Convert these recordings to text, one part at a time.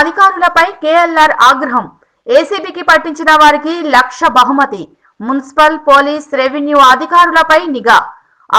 అధికారులపై కేఎల్ఆర్ ఆగ్రహం. ఏసీబీకి పట్టించిన వారికి లక్ష బహుమతి. మున్సిపల్ పోలీస్ రెవెన్యూ అధికారులపై నిఘా.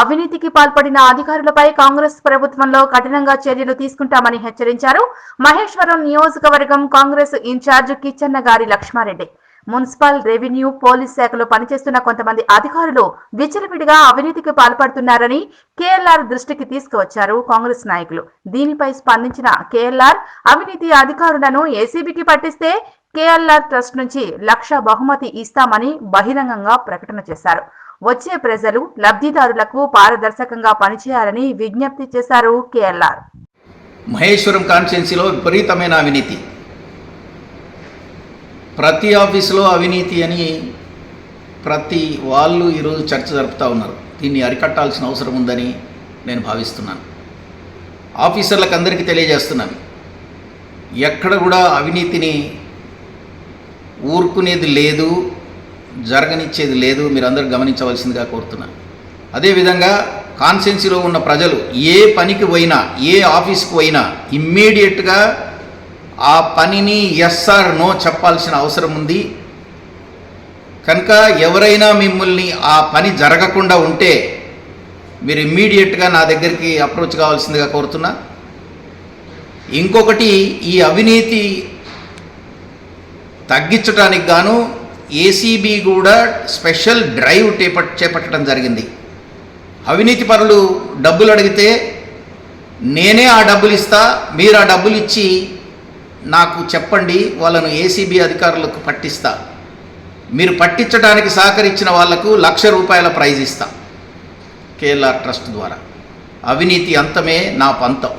అవినీతికి పాల్పడిన అధికారులపై కాంగ్రెస్ ప్రభుత్వంలో కఠినంగా చర్యలు తీసుకుంటామని హెచ్చరించారు. మహేశ్వరం నియోజకవర్గం కాంగ్రెస్ ఇన్ఛార్జ్ కిచ్చన్న గారి లక్ష్మారెడ్డి. మున్సిపల్ రెవెన్యూ పోలీస్ శాఖలో పనిచేస్తున్న కొంతమంది అధికారులు విచ్చలవిడిగా అవినీతికి పాల్పడుతున్నారని కేఎల్ఆర్ దృష్టికి తీసుకువచ్చారు కాంగ్రెస్ నాయకులు. దీనిపై స్పందించిన కేఎల్ఆర్ అవినీతి అధికారులను ఏసీబీకి పట్టిస్తే కేఎల్ఆర్ ట్రస్ట్ నుంచి లక్ష బహుమతి ఇస్తామని బహిరంగంగా ప్రకటన చేశారు. వచ్చే ప్రజలు లబ్ధిదారులకు పారదర్శకంగా పనిచేయాలని విజ్ఞప్తి చేశారు కేఎల్ఆర్. మహేశ్వరం కాన్స్టిట్యున్సీలో విపరీతమైన అవినీతి. ప్రతి ఆఫీసులో అవినీతి అని ప్రతి వాళ్ళు ఈరోజు చర్చ జరుపుతూ ఉన్నారు. దీన్ని అరికట్టాల్సిన అవసరం ఉందని నేను భావిస్తున్నాను. ఆఫీసర్లకు అందరికీ తెలియజేస్తున్నాను. ఎక్కడ కూడా అవినీతిని ఊరుకునేది లేదు జరగనిచ్చేది లేదు మీరందరూ గమనించవలసిందిగా కోరుతున్నాను. అదేవిధంగా కాన్సెన్సీలో ఉన్న ప్రజలు ఏ పనికి పోయినా ఏ ఆఫీస్కి పోయినా ఇమ్మీడియట్గా ఆ పనిని ఎస్ఆర్ నో చెప్పాల్సిన అవసరం ఉంది. కనుక ఎవరైనా మిమ్మల్ని ఆ పని జరగకుండా ఉంటే మీరు ఇమ్మీడియట్గా నా దగ్గరికి అప్రోచ్ కావాల్సిందిగా కోరుతున్నా. ఇంకొకటి ఈ అవినీతి తగ్గించడానికి గాను ఏసీబీ కూడా స్పెషల్ డ్రైవ్ చేపట్ చేపట్టడం జరిగింది. అవినీతి పరులు డబ్బులు అడిగితే నేనే ఆ డబ్బులు ఇస్తా మీరు ఆ డబ్బులు ఇచ్చి నాకు చెప్పండి వాళ్ళను ఏసీబీ అధికారులకు పట్టిస్తా. మీరు పట్టించడానికి సహకరించిన వాళ్ళకు లక్ష రూపాయల ప్రైజ్ ఇస్తా. కేఎల్ఆర్ ట్రస్ట్ ద్వారా. అవినీతి అంతమే నా పంతం.